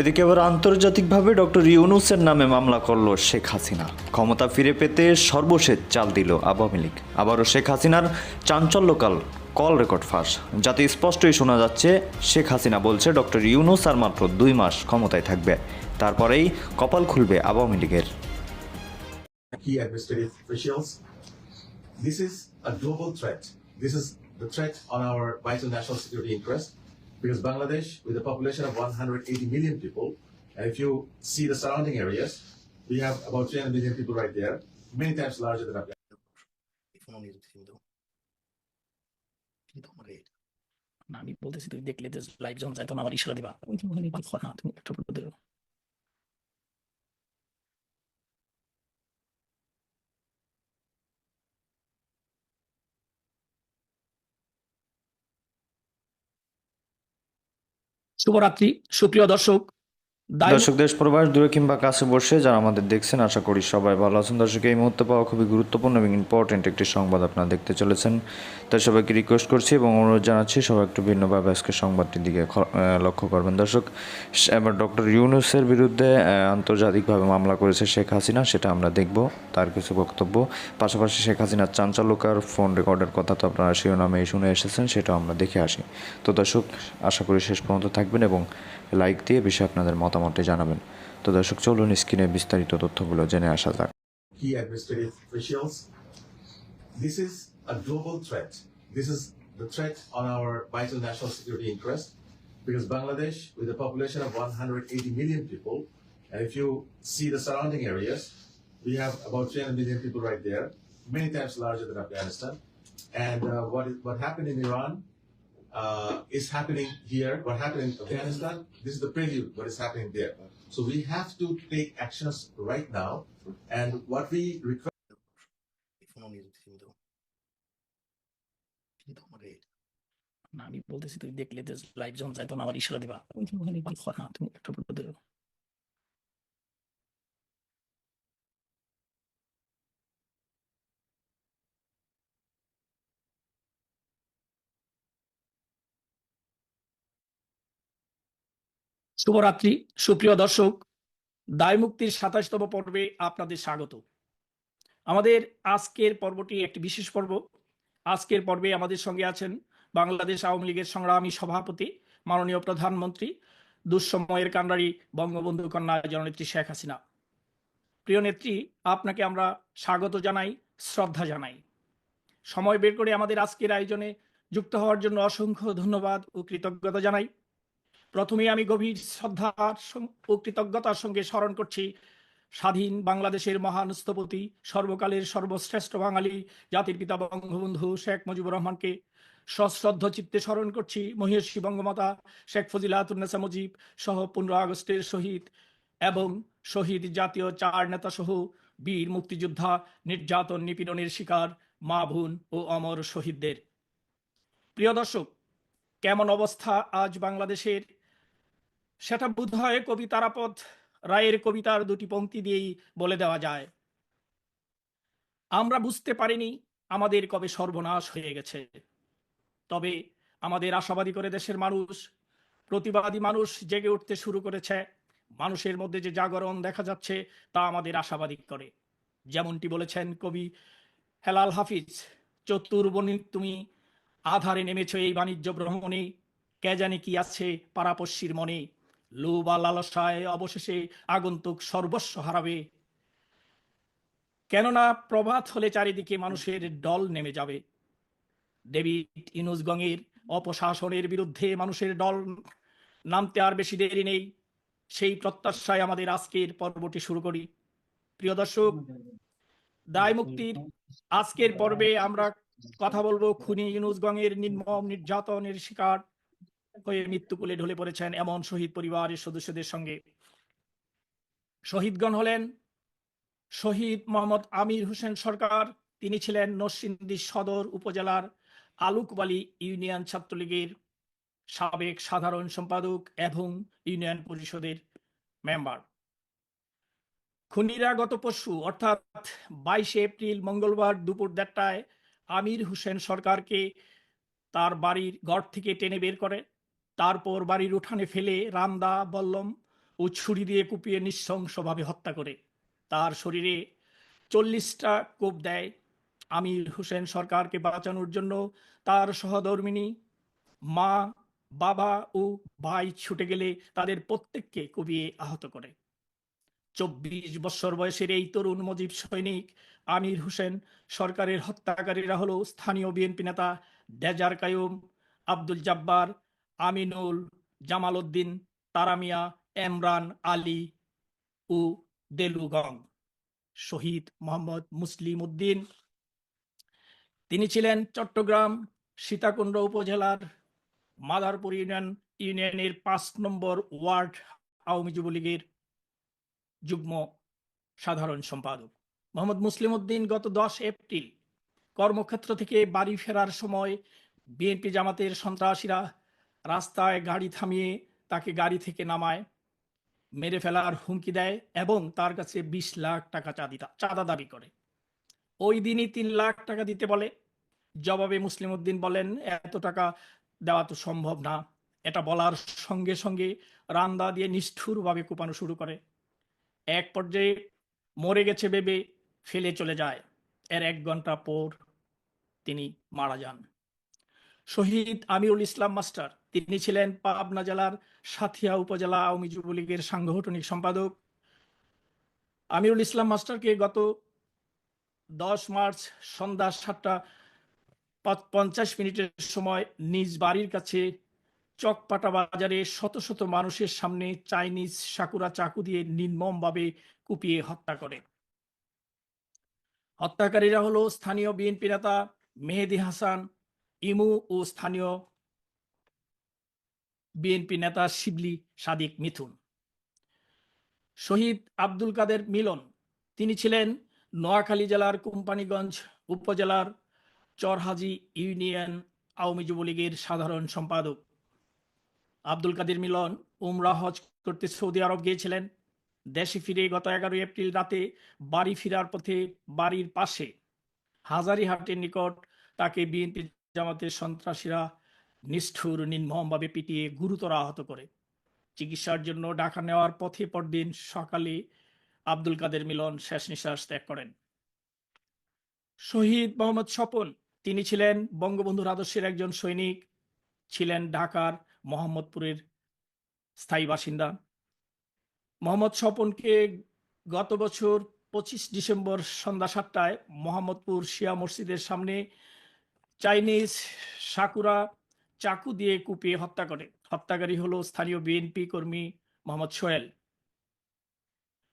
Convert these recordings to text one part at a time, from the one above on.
এদিকে এবার আন্তর্জাতিকভাবে ডক্টর ইউনুসের নামে মামলা করল শেখ হাসিনা। ক্ষমতা ফিরে পেতে সর্বশেষ চাল দিল আওয়ামী লীগ। আবারও শেখ হাসিনার চাঞ্চল্যকাল কল রেকর্ড ফাঁস। যাতে স্পষ্টই শোনা যাচ্ছে, শেখ হাসিনা বলছে ডক্টর ইউনুস আর মাত্র দুই মাস ক্ষমতায় থাকবে। তারপরেই কপাল খুলবে আওয়ামী লীগের. This is a global threat. This is the threat on our vital national security interest. Because Bangladesh, with a population of 180 million people, and if you see the surrounding areas, we have about 300 million people right there, many times larger than Afghanistan. আমি বলতেছি তুমি দেখলে live যখন যায় তখন আমার ইশারা দিবা তুমি একটা শুভরাত্রি সুপ্রিয় দর্শক। দর্শক দেশ প্রবাস দূরে কিংবা কাছে বসে যারা আমাদের দেখছেন, আশা করি সবাই ভালো আছেন। দর্শক, এই মুহূর্তে পাওয়া খুবই গুরুত্বপূর্ণ এবং ইম্পর্টেন্ট একটি সংবাদ আপনারা দেখতে চলেছেন। তাই সবাইকে রিকোয়েস্ট করছি এবং অনুরোধ জানাচ্ছি, সবাই একটু ভিন্নভাবে আজকে সংবাদটির দিকে লক্ষ্য করবেন। দর্শক এবার ডক্টর ইউনুসের বিরুদ্ধে আন্তর্জাতিকভাবে মামলা করেছে শেখ হাসিনা, সেটা আমরা দেখব। তার কিছু বক্তব্য। পাশাপাশি শেখ হাসিনার চাঞ্চল্যকার ফোন রেকর্ডের কথা তো আপনারা শিরোনামে শুনে এসেছেন, সেটাও আমরা দেখে আসি। তো দর্শক, আশা করি শেষ পর্যন্ত থাকবেন এবং লাইক দিয়ে বিষয়ে আপনাদের মতামতটি জানাবেন তো দর্শক চলুন স্ক্রিনে বিস্তারিত তথ্যগুলো জেনে আসা যাক Key officials. This is a global threat. This is the threat on our vital national security interest because Bangladesh, with a population of 180 million people, and if you see the surrounding areas, we have about 300 million people right there, many times larger than Afghanistan. And uh, what, what happened in Iran uh, is happening here. What happened in Afghanistan, this is the prelude, what is happening there. So we have to take actions right now. And what we request phone নিয়ে যেতে কিন্তু কিন্তু আমার এটা না আমি বলতেছি তুমি দেখলে যে লাইভ যখন যায় তখন আমার ইশারা দিবা ওই তুমি ওখানে ভালো না তুমি একটা বলে দিও শুভরাত্রি, সুপ্রিয় দর্শক। দায় মুক্তির সাতাশতম পর্বে আপনাদের স্বাগত। আমাদের আজকের পর্বটি একটি বিশেষ পর্ব। আজকের পর্বে আমাদের সঙ্গে আছেন বাংলাদেশ আওয়ামী লীগের সংগ্রামী সভাপতি, মাননীয় প্রধানমন্ত্রী, দুঃসময়ের কান্ডারি বঙ্গবন্ধু কন্যা জননেত্রী শেখ হাসিনা। প্রিয় নেত্রী, আপনাকে আমরা স্বাগত জানাই, শ্রদ্ধা জানাই। সময় বের করে আমাদের আজকের আয়োজনে যুক্ত হওয়ার জন্য অসংখ্য ধন্যবাদ ও কৃতজ্ঞতা জানাই। প্রথমে আমি গভীর শ্রদ্ধার ও কৃতজ্ঞতার সঙ্গে স্মরণ করছি স্বাধীন বাংলাদেশের মহান স্থপতি, সর্বকালের সর্বশ্রেষ্ঠ বাঙালি জাতির পিতা বঙ্গবন্ধু শেখ মুজিবুর রহমানকে। সশ্রদ্ধ চিত্তে স্মরণ করছি মহিষী বঙ্গমাতা শেখ ফজিলাতুন্নেসা মুজিব সহ পনেরো আগস্টের শহীদ এবং শহীদ জাতীয় চার নেতা সহ বীর মুক্তিযোদ্ধা নির্যাতন নিপীড়নের শিকার মা বোন ও অমর শহীদদের। প্রিয় দর্শক, কেমন অবস্থা আজ বাংলাদেশের? সেটা বোধ হয় কবি তারাপদ রায়ের কবিতার দুটি পংক্তি দিয়েই বলে দেওয়া যায়। আমরা বুঝতে পারিনি আমাদের কবে সর্বনাশ হয়ে গেছে। তবে আমাদের আশাবাদী করে দেশের মানুষ, প্রতিবাদী মানুষ জেগে উঠতে শুরু করেছে। মানুষের মধ্যে যে জাগরণ দেখা যাচ্ছে তা আমাদের আশাবাদী করে। যেমনটি বলেছেন কবি হেলাল হাফিজ চতুর্বর্ণী তুমি আধারে নেমেছ এই বাণিজ্য ভ্রমণে, কে জানে কি আছে পারাপস্যির মনে। আর লালসায় অবশেষে আগন্তুক সর্বস্ব হারাবে। কেননা প্রভাত হলে চারিদিকে মানুষের দল নেমে যাবে। ডেভিড ইনুসগঙের অপশাসনের বিরুদ্ধে মানুষের দল নামতে আর বেশি দেরি নেই। সেই প্রত্যাশায় আমাদের আজকের পর্বটি শুরু করি। প্রিয় দর্শক, দায় মুক্তির আজকের পর্বে আমরা কথা বলব খুনি ইউনুসগঙের নির্মম নির্যাতনের শিকার। হয়ে মৃত্যুকুলে ঢলে পড়েছেন এমন শহীদ পরিবারের সদস্যদের সঙ্গে। শহীদগণ হলেন শহীদ মোহাম্মদ আমির হোসেন সরকার। তিনি ছিলেন নরসিংদী সদর উপজেলার আলুকবালি ইউনিয়ন ছাত্রলীগের সাবেক সাধারণ সম্পাদক এবং ইউনিয়ন পরিষদের মেম্বার। খুনিরা গত পরশু, অর্থাৎ বাইশে এপ্রিল মঙ্গলবার দুপুর দেড়টায় আমির হোসেন সরকারকে তার বাড়ির ঘর থেকে টেনে বের করে তারপর বাড়ির উঠানে ফেলে রামদা, বল্লম ও ছুরি দিয়ে কুপিয়ে নিঃশংসভাবে হত্যা করে। তার শরীরে চল্লিশটা কোপ দেয়। আমির হোসেন সরকারকে বাঁচানোর জন্য তার সহধর্মিনী, মা, বাবা ও ভাই ছুটে গেলে তাদের প্রত্যেককে কুপিয়ে আহত করে। চব্বিশ বছর বয়সের এই তরুণ মজিব সৈনিক আমির হোসেন সরকারের হত্যাকারীরা হলো স্থানীয় বিএনপি নেতা ডেজার কায়ুম, আব্দুল জব্বার আমিনুল জামাল উদ্দিন তারামিয়া এমরান আলী ও দেলুগং। শহীদ মোহাম্মদ মুসলিম উদ্দিন তিনি ছিলেন চট্টগ্রাম সীতাকুণ্ড উপজেলার মাদারপুর ইউনিয়ন, ইউনিয়নের পাঁচ নম্বর ওয়ার্ড আওয়ামী যুবলীগের যুগ্ম সাধারণ সম্পাদক। মোহাম্মদ মুসলিম উদ্দিন গত দশ এপ্রিল কর্মক্ষেত্র থেকে বাড়ি ফেরার সময় বিএনপি জামাতের সন্ত্রাসীরা রাস্তায় গাড়ি থামিয়ে তাকে গাড়ি থেকে নামায়, মেরে ফেলার হুমকি দেয় এবং তার কাছে বিশ লাখ টাকা চাঁদিতা চাঁদা দাবি করে। ওই দিনই তিন লাখ টাকা দিতে বলে। জবাবে মুসলিম উদ্দিন বলেন, এত টাকা দেওয়া তো সম্ভব না। এটা বলার সঙ্গে সঙ্গে রান্দা দিয়ে নিষ্ঠুরভাবে কোপানো শুরু করে। এক পর্যায়ে মরে গেছে ভেবে ফেলে চলে যায়। এর এক ঘণ্টা পর তিনি মারা যান। শহীদ আমিরুল ইসলাম মাস্টার তিনি ছিলেন পাবনা জেলার সাথিয়া উপজেলা আওয়ামী যুবলীগের সাংগঠনিক সম্পাদক। আমিরুল ইসলাম মাস্টারকে গত দশ মার্চ সন্ধ্যা সাতটা পঞ্চাশ মিনিটের সময় নিজ বাড়ির কাছে চকপাটা বাজারে শত শত মানুষের সামনে চাইনিজ সাকুরা চাকু দিয়ে নির্মমভাবে কুপিয়ে হত্যা করে। হত্যাকারীরা হলো স্থানীয় বিএনপি নেতা মেহেদি হাসান, ইমু ও স্থানীয় বিএনপি নেতা শিবলি সাদিক মিথুন। শহীদ আব্দুল কাদের মিলন, তিনি ছিলেন নোয়াখালী জেলার কোম্পানীগঞ্জ উপজেলার চরহাজি ইউনিয়ন আওয়ামী যুবলীগের সাধারণ সম্পাদক। আব্দুল কাদের মিলন উমরা হজ করতে সৌদি আরব গিয়েছিলেন। দেশে ফিরে গত এগারোই এপ্রিল রাতে বাড়ি ফেরার পথে বাড়ির পাশে হাজারিহাটের নিকট তাকে বিএনপি জামাতের সন্ত্রাসীরা নিষ্ঠুর, নির্মমভাবে পিটিয়ে গুরুতর আহত করে। চিকিৎসার জন্য ঢাকা নেওয়ার পথে পরদিন সকালে আব্দুল কাদের মিলন শেষ নিঃশ্বাস ত্যাগ করেন। শহীদ মোহাম্মদ স্বপন, তিনি ছিলেন বঙ্গবন্ধুর আদর্শের একজন সৈনিক, ছিলেন ঢাকার মোহাম্মদপুরের স্থায়ী বাসিন্দা। মোহাম্মদ স্বপনকে গত বছর পঁচিশ ডিসেম্বর সন্ধ্যা সাতটায় মোহাম্মদপুর শিয়া মসজিদের সামনে চাইনিজ সাকুরা চাকু দিয়ে কুপিয়ে হত্যা করে। হত্যাকারী হলো স্থানীয় বিএনপি কর্মী মোহাম্মদ সোহেল।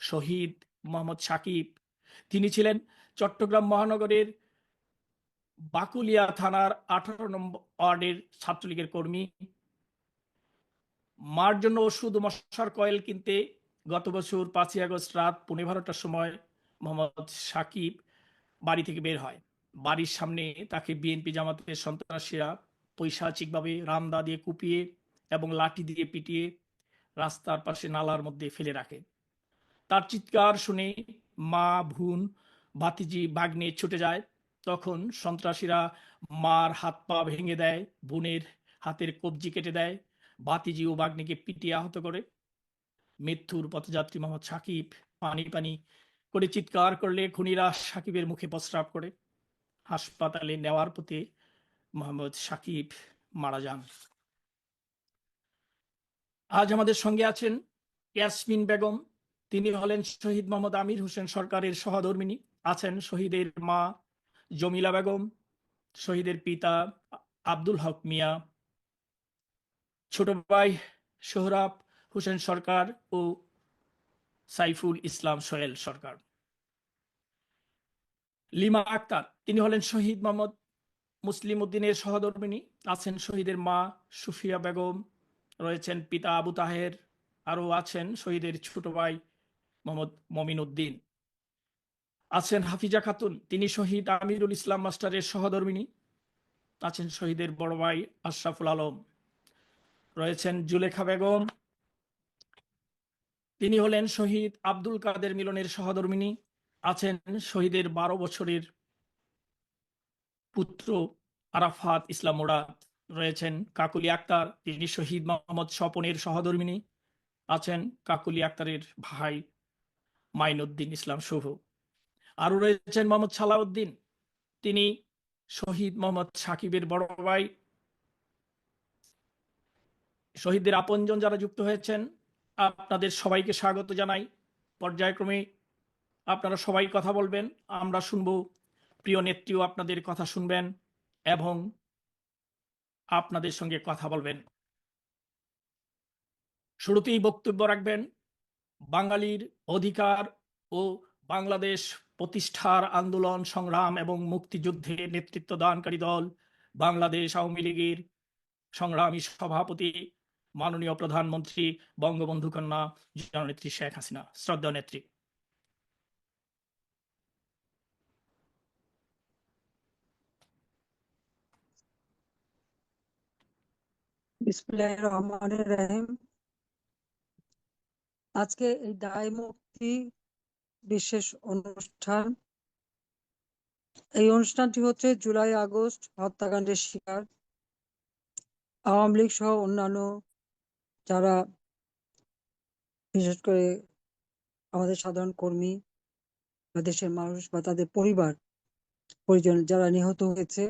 শহীদ মোহাম্মদ সাকিব। তিনি ছিলেন চট্টগ্রাম মহানগরের বাকুলিয়া থানার আঠারো নম্বর ওয়ার্ডের ছাত্রলীগের কর্মী। মার জন্য ওষুধ মশার কয়েল কিনতে গত বছর পাঁচই আগস্ট রাত পনেরো বারোটার সময় মোহাম্মদ সাকিব বাড়ি থেকে বের হয়। বাড়ির সামনে তাকে বিএনপি জামাতের সন্ত্রাসীরা পৈশাচিকভাবে রামদা দিয়ে কুপিয়ে এবং লাঠি দিয়ে পিটিয়ে রাস্তার পাশে নালার মধ্যে ফেলে রাখে। তার চিৎকার শুনে মা ভুন ভাতিজি বাগ্নে ছুটে যায়। তখন সন্ত্রাসীরা মার হাত পা ভেঙে দেয়, বোনের হাতের কবজি কেটে দেয় বাতিজি ও বাগ্নিকে পিটিয়ে আহত করে। মৃত্যুর পথযাত্রী মোহাম্মদ সাকিব পানি পানি করে চিৎকার করলে খুনিরা সাকিবের মুখে প্রস্রাব করে। হাসপাতালে নেওয়ার পথে মোহাম্মদ সাকিব মারা যান। আজ আমাদের সঙ্গে আছেন ইয়াসমিন বেগম, তিনি হলেন শহীদ মোহাম্মদ আমির হোসেন সরকারের সহধর্মিনী, আছেন শহীদের মা জমিলা বেগম, শহীদের পিতা আব্দুল হক মিয়া, ছোট ভাই সোহরাব হোসেন সরকার ও সাইফুল ইসলাম সোহেল সরকার। লিমা আক্তার, তিনি হলেন শহীদ মোহাম্মদ মুসলিম উদ্দিনের সহধর্মিনী আছেন শহীদের মা সুফিয়া বেগম, রয়েছেন পিতা আবু তাহের, আরও আছেন শহীদের ছোট ভাই মোহাম্মদ মমিন উদ্দিন আছেন হাফিজা খাতুন, তিনি শহীদ আমিরুল ইসলাম মাস্টারের সহধর্মিনী আছেন শহীদের বড় ভাই আশরাফুল আলম। রয়েছেন জুলেখা বেগম, তিনি হলেন শহীদ আব্দুল কাদের মিলনের সহধর্মিনী আছেন শহীদের বারো বছরের পুত্র আরাফাত ইসলাম মুরাদ রয়েছেন কাকুলি আক্তার তিনি শহীদ মোহাম্মদ স্বপনের সহধর্মিনী আছেন কাকুলি আক্তারের ভাই মাইনুদ্দিন ইসলাম শুভ। আরও রয়েছেন মোহাম্মদ সালাউদ্দিন, তিনি শহীদ মোহাম্মদ সাকিবের বড় ভাই। শহীদদের আপনজন যারা যুক্ত হয়েছেন, আপনাদের সবাইকে স্বাগত জানাই। পর্যায়ক্রমে আপনারা সবাই কথা বলবেন, আমরা শুনব প্রিয় নেত্রীও আপনাদের কথা শুনবেন এবং আপনাদের সঙ্গে কথা বলবেন। শুরুতেই বক্তব্য রাখবেন, বাঙালির অধিকার ও বাংলাদেশ প্রতিষ্ঠার আন্দোলন, সংগ্রাম এবং মুক্তিযুদ্ধে নেতৃত্ব দানকারী দল, বাংলাদেশ আওয়ামী লীগের সংগ্রামী সভাপতি, মাননীয় প্রধানমন্ত্রী, বঙ্গবন্ধু কন্যা, জননেত্রী শেখ হাসিনা। শ্রদ্ধা নেত্রী। রহমানির রহিম আজকে এই দায় মুক্তি বিশেষ অনুষ্ঠান এই অনুষ্ঠানটি হচ্ছে জুলাই আগস্ট হত্যাকাণ্ডের শিকার আওয়ামী লীগ সহ অন্যান্য যারা বিশেষ করে আমাদের সাধারণ কর্মী বা দেশের মানুষ বা তাদের পরিবার, পরিজন যারা নিহত হয়েছে।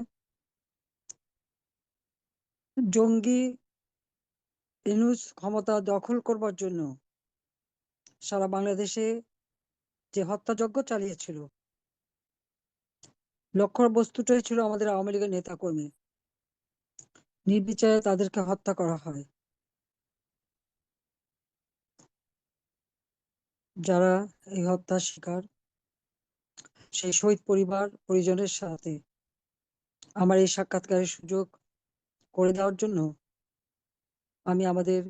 জঙ্গি ইনুস ক্ষমতা দখল করবার জন্য সারা বাংলাদেশে যে হত্যাযজ্ঞ চালিয়েছিল লক্ষ্য বস্তুটাই ছিল আমাদের আওয়ামী লীগের নেতাকর্মী। নির্বিচারে তাদেরকে হত্যা করা হয়। যারা এই হত্যার শিকার, সেই শহীদ পরিবার, পরিজনের সাথে। আমার এই সাক্ষাৎকারের সুযোগ করে দেওয়ার জন্য আমি আমাদের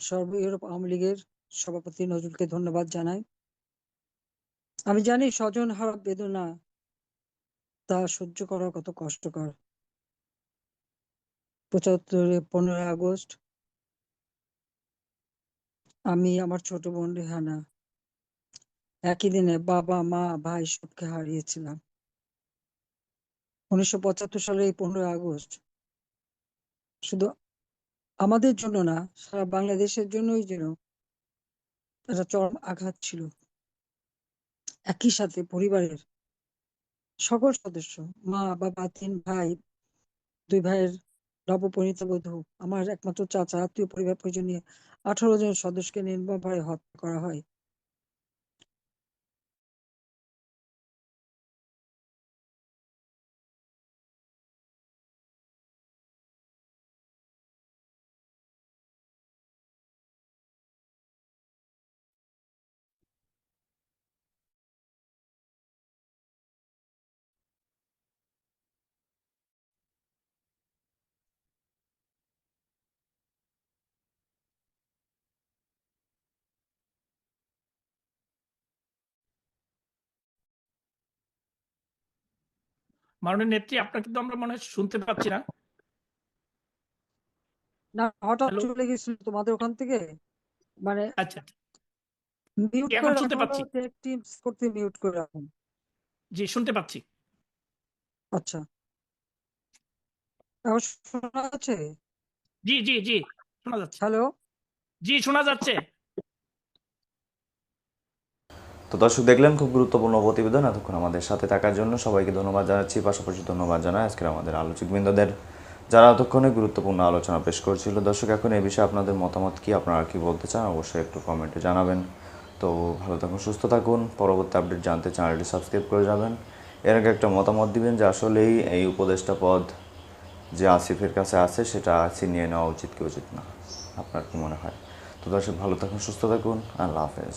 সর্ব ইউরোপ আওয়ামী লীগের সভাপতি নজরুলকে ধন্যবাদ জানাই। আমি জানি স্বজন হারা বেদনা তা সহ্য করা কত কষ্টকর। পঁচাত্তরে পনেরোই আগস্ট আমি আমার ছোট বোন রেহানা, একই দিনে বাবা, মা, ভাই সবকে হারিয়েছিলাম। উনিশশো পঁচাত্তর সালের এই পনেরোই আগস্ট শুধু আমাদের জন্য না, সারা বাংলাদেশের জন্যই যেন একটা চরম আঘাত ছিল। একই সাথে পরিবারের সকল সদস্য, মা, বাবা, তিন ভাই, দুই ভাইয়ের নবপরিণীত বধূ, আমার একমাত্র চাচা, আত্মীয় পরিবার পরিজন নিয়ে আঠারো জন সদস্যকে নির্মমভাবে হত্যা করা হয়। মাননীয় নেত্রী আপনাকে তো আমরা মনে হয় শুনতে পাচ্ছি না। না হঠাৎ চলে গেছিল তোমাদের ওখান থেকে? মানে আচ্ছা মিউট করে শুনতে পাচ্ছি। টিমস করতে মিউট করে রাখুন। জি শুনতে পাচ্ছি। আচ্ছা। এখন শোনা যাচ্ছে? জি জি জি শোনা যাচ্ছে। হ্যালো? জি শোনা যাচ্ছে। তো দর্শক, দেখলেন খুব গুরুত্বপূর্ণ প্রতিবেদন এতক্ষণ আমাদের সাথে থাকার জন্য। সবাইকে ধন্যবাদ জানাচ্ছি, পাশাপাশি ধন্যবাদ জানাই আজকের আমাদের আলোচকবৃন্দদের। যারা এতক্ষণে গুরুত্বপূর্ণ আলোচনা পেশ করছিল, দর্শক, এখন এই বিষয়ে আপনাদের মতামত কি? আপনারা কি বলতে চান? অবশ্যই একটু কমেন্টে জানাবেন। তো ভালো থাকুন, সুস্থ থাকুন। পরবর্তী আপডেট জানতে চ্যানেলটি সাবস্ক্রাইব করে যাবেন। এর আগে একটা মতামত দিবেন যে, আসলেই এই উপদেষ্টা পদ যে আসিফের কাছে আছে, সেটা ছিনিয়ে নেওয়া উচিত কি উচিত না? আপনার কি মনে হয়? তো দর্শক, ভালো থাকুন, সুস্থ থাকুন। আল্লাহ হাফেজ।